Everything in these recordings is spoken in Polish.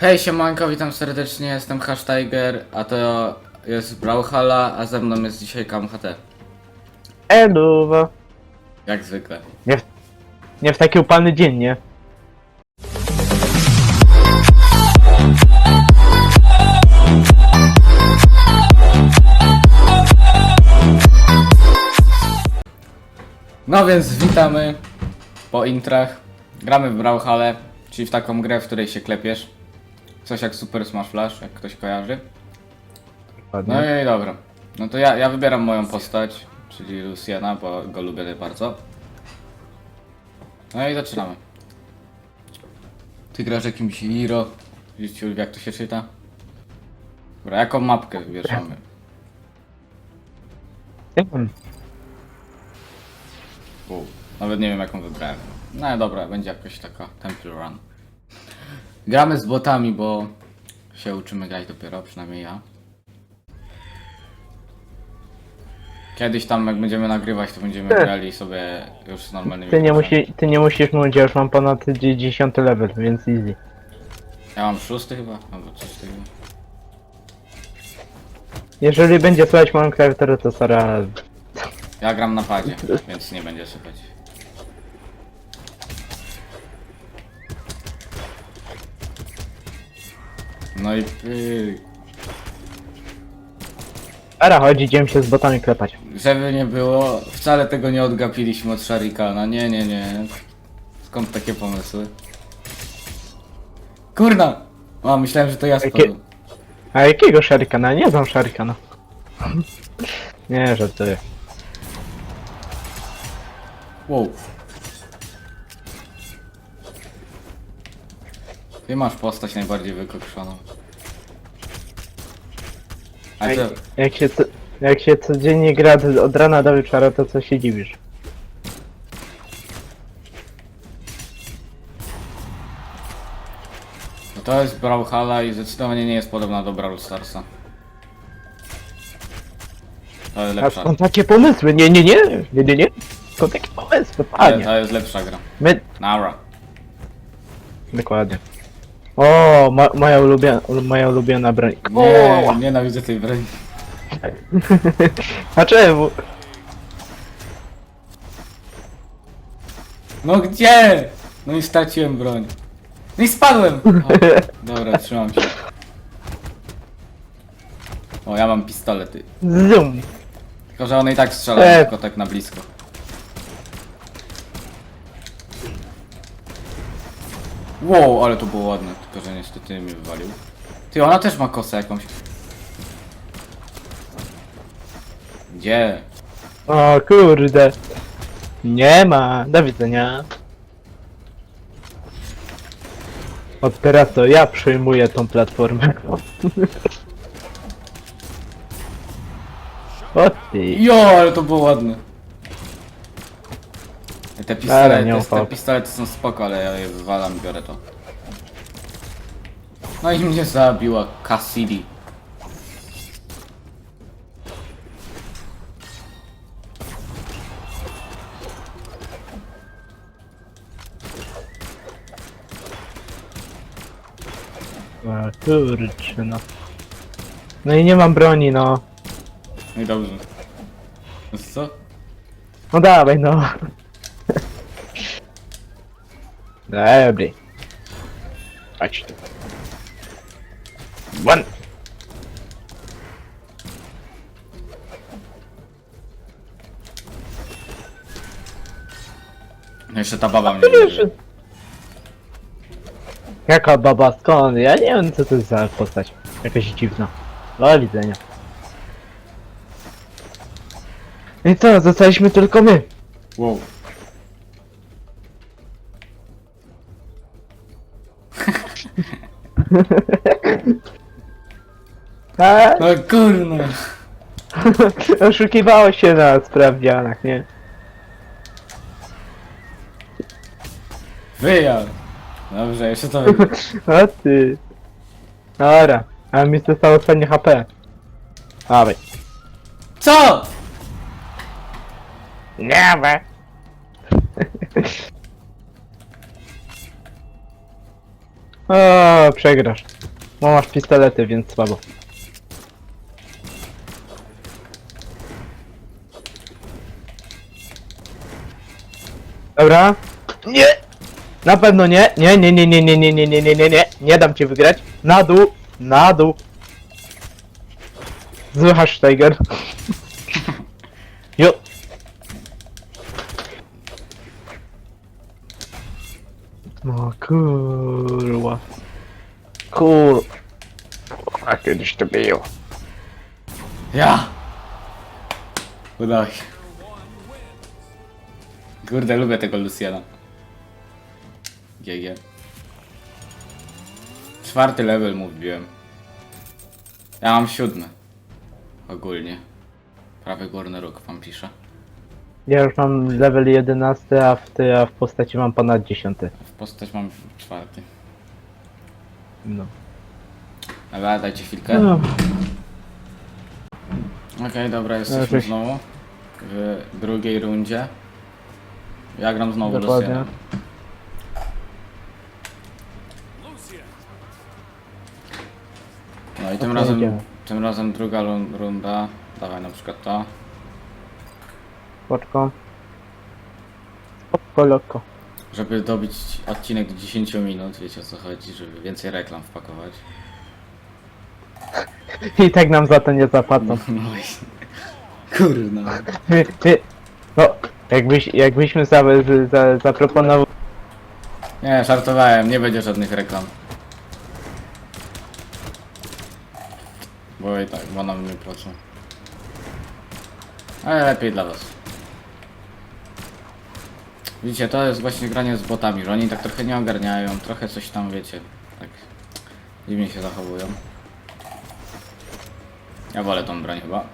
Hej siemanko, witam serdecznie, jestem Hashtiger, a to jest Brawlhalla, a ze mną jest dzisiaj KamHT. Eluwa. Jak zwykle. Nie w, nie w taki upalny dzień, nie? No więc witamy po intrach. Gramy w Brawlhallę, czyli w taką grę, w której się klepiesz. Coś jak Super Smash Flash, jak ktoś kojarzy. No i dobra. No to ja, ja wybieram moją postać, czyli Luciana, bo go lubię bardzo. No i zaczynamy. Ty grasz jakimś hero. Widzicie jak to się czyta? Dobra, jaką mapkę wybierzemy? Nie wiem. U, nawet nie wiem jaką wybrałem. No dobra, będzie jakoś taka Temple Run. Gramy z botami, bo się uczymy grać dopiero, przynajmniej ja. Kiedyś tam jak będziemy nagrywać, to będziemy Ty. grali sobie już z normalnymi Ty nie, graczami. musi, ty nie musisz mówić, ja już mam ponad 10 level, więc easy. Ja mam szósty chyba, albo coś takiego. Jeżeli będzie słychać klawiaturę, to sorry, ale... Ja gram na padzie, więc nie będzie słychać. No i pyk. Ara, chodź, idziemy się z botami klepać. Żeby nie było, wcale tego nie odgapiliśmy od Sharikana. Nie, nie, nie. Skąd takie pomysły? Kurna! O, myślałem, że to ja Jakie- spadłem. A jakiego Sharikana? Nie znam Sharikana. nie, żartuję. Wow. Ty masz postać najbardziej wykokszoną. A Jak, co? jak, się, co- jak się codziennie gra od rana do wieczora, to co się dziwisz? No to jest Brawlhalla i zdecydowanie nie jest podobna do Brawl Starsa. To jest A lepsza. skąd takie pomysły? Nie, nie, nie, nie, nie, nie. Skąd takie pomysły, Ale panie? to jest lepsza gra. My... Nara. Dokładnie. O, ma, moja ulubiona, moja ulubiona broń. Nie, nienawidzę tej broni. A czemu? No gdzie? No i straciłem broń. No i spadłem! O, dobra, trzymam się. O, ja mam pistolety. Zoom. Tylko, że one i tak strzelają, E. tylko tak na blisko. Wow, ale to było ładne, tylko że niestety mnie wywalił. Ty, ona też ma kosę jakąś. Gdzie? O kurde. Nie ma. Do widzenia. Od teraz to ja przejmuję tą platformę. O ty. Jo, ale to było ładne. Te Ale pistolety, nie te, ufał. te pistolety są spoko, ale ja je wywalam biorę to. No i mnie zabiła Cassidy. O kurczę no. No i nie mam broni no. No i dobrze. Wiesz co? No dawaj no. Dobry. Chodź tu. One. No Jeszcze ta baba mnie bierze. Jaka baba skąd? Ja nie wiem co to jest za postać. Jakaś dziwna. Do widzenia. I co, zostaliśmy tylko my. Wow. A, No kurno. oszukiwało się na sprawdzianach, nie? Wyjazd. Dobrze, jeszcze to wyjdzie. O ty. Dobra, a mi zostało ostatnie HP. Dawaj. Co? Nie we. O, przegrasz. Bo masz pistolety, więc słabo. Dobra. Nie! Na pewno nie! Nie, nie, nie, nie, nie, nie, nie, nie, nie, nie, nie, nie dam ci wygrać. Na dół, na dół. Złychasz, Tiger. Jo. No kurwa. Kur... Kiedyś to było. Ja! Udało się. Kurde, lubię tego Luciana. GG. Czwarty level mówiłem. Ja mam siódmy. Ogólnie. Prawy górny róg wam piszę. Ja już mam level 11, a w, ty, a w postaci mam ponad 10. W postać mam czwarty. No. Dobra, dajcie chwilkę. no. Okej, dobra, jesteśmy Jakoś- znowu w drugiej rundzie. Ja gram znowu Dokładnie. Lucianem. No i tym Okej, razem, idziemy. tym razem druga run- runda. Dawaj na przykład to. Poczko. Spoko, loko. Żeby dobić odcinek do 10 minut, wiecie o co chodzi, żeby więcej reklam wpakować. I tak nam za to nie zapłacą. No właśnie. Kurna. No, jakbyś, jakbyśmy za, za, zaproponował... Nie, żartowałem, nie będzie żadnych reklam. Bo i tak, bo nam nie płacą. Ale lepiej dla was. Widzicie, to jest właśnie granie z botami, że oni tak trochę nie ogarniają, trochę coś tam, wiecie, tak dziwnie się zachowują. Ja wolę tą broń chyba.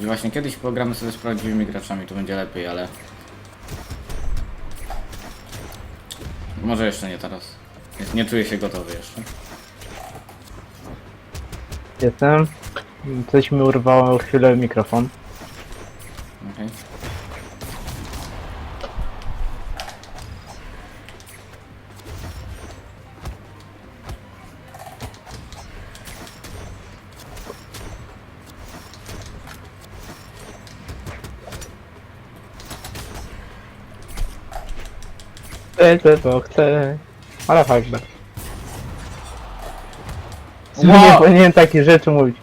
I właśnie kiedyś pogramy sobie z prawdziwymi graczami, to będzie lepiej, ale... Może jeszcze nie teraz. Nie, nie czuję się gotowy jeszcze. Jestem. Coś mi urwało chwilę mikrofon. Chcę, to chcę. Ale fajne. Wow. Nie powinienem takich rzeczy mówić.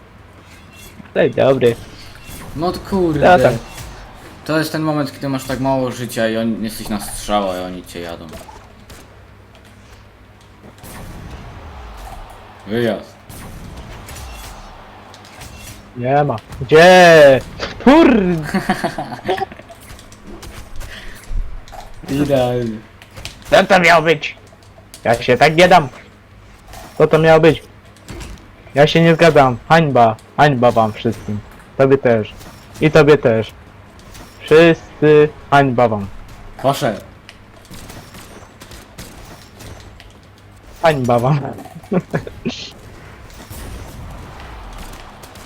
Ej, dobry. No kurde. Ja tam. To jest ten moment, kiedy masz tak mało życia i oni, jesteś na strzała i oni cię jadą. Wyjazd. Nie ma. Gdzie? Kurde. Idealnie. Co to miało być? Ja się tak nie dam. Co to miało być? Ja się nie zgadzam. Hańba. Hańba wam wszystkim. Tobie też. I tobie też. Wszyscy hańba wam. Poszedł. Hańba wam.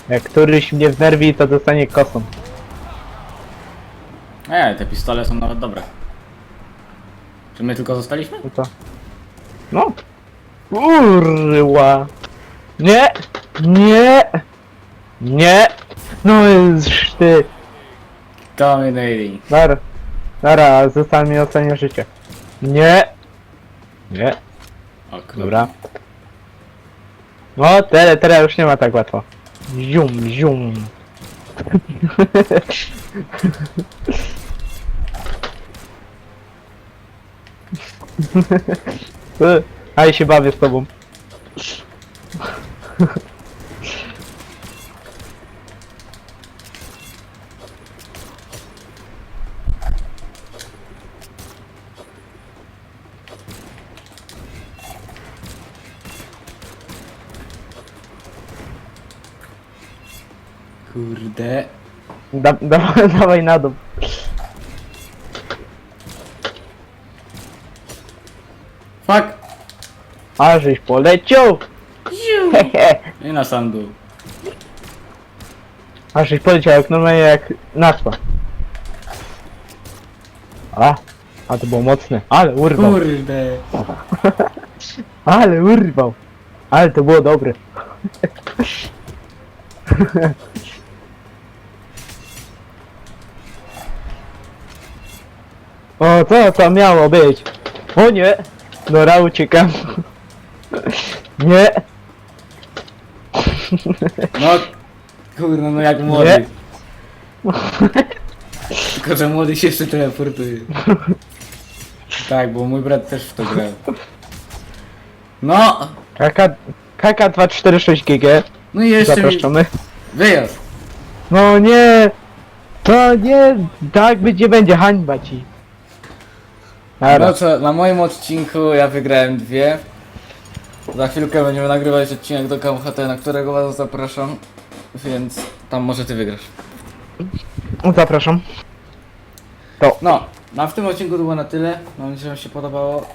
Jak któryś mnie wnerwi, to dostanie kosą. Nie, te pistole są nawet dobre. Czy my tylko zostaliśmy? No to... No. Kurwa. Nie. Nie. Nie. No już ty. Dominating. Dobra. Dobra, zostało mi ostatnie życie. Nie. Nie. O kurde. Dobra. No, teraz, teraz już nie ma tak łatwo. Zium, zium. A ja się bawię z tobą. Kurde. Da, da, dawaj na dół. Fuck! A żeś poleciał! Hehe. I na sam dół. A żeś poleciał jak normalnie jak nasła. A, a to było mocne. Ale urwał. Kurde. Ale urwał. Ale to było dobre. O, co to miało być? O nie! Dobra, uciekam. Nie! No, kurno, no jak młody. Tylko, że młody się jeszcze teleportuje. Tak, bo mój brat też w to grał. No, KK, KK246 GG. no i jeszcze mi... Zapraszamy. Wyjazd. No nie! To nie! Tak być nie będzie, hańba ci. No co, na moim odcinku ja wygrałem dwie. Za chwilkę będziemy nagrywać odcinek do KMHT, na którego was zapraszam. Więc tam może ty wygrasz. Zapraszam. No, no a w tym odcinku to było na tyle. Mam nadzieję, że wam się podobało.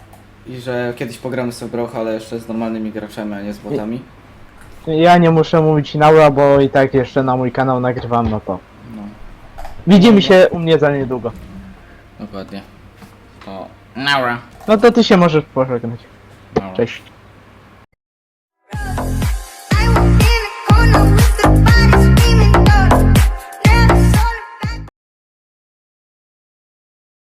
I że kiedyś pogramy sobie Brawl, ale jeszcze z normalnymi graczami, a nie z botami. Ja nie muszę mówić Naura, bo i tak jeszcze na mój kanał nagrywam, no to. No, Widzimy się u mnie za niedługo. dokładnie. To... Naura. No to ty się możesz pożegnać. Naura. Cześć.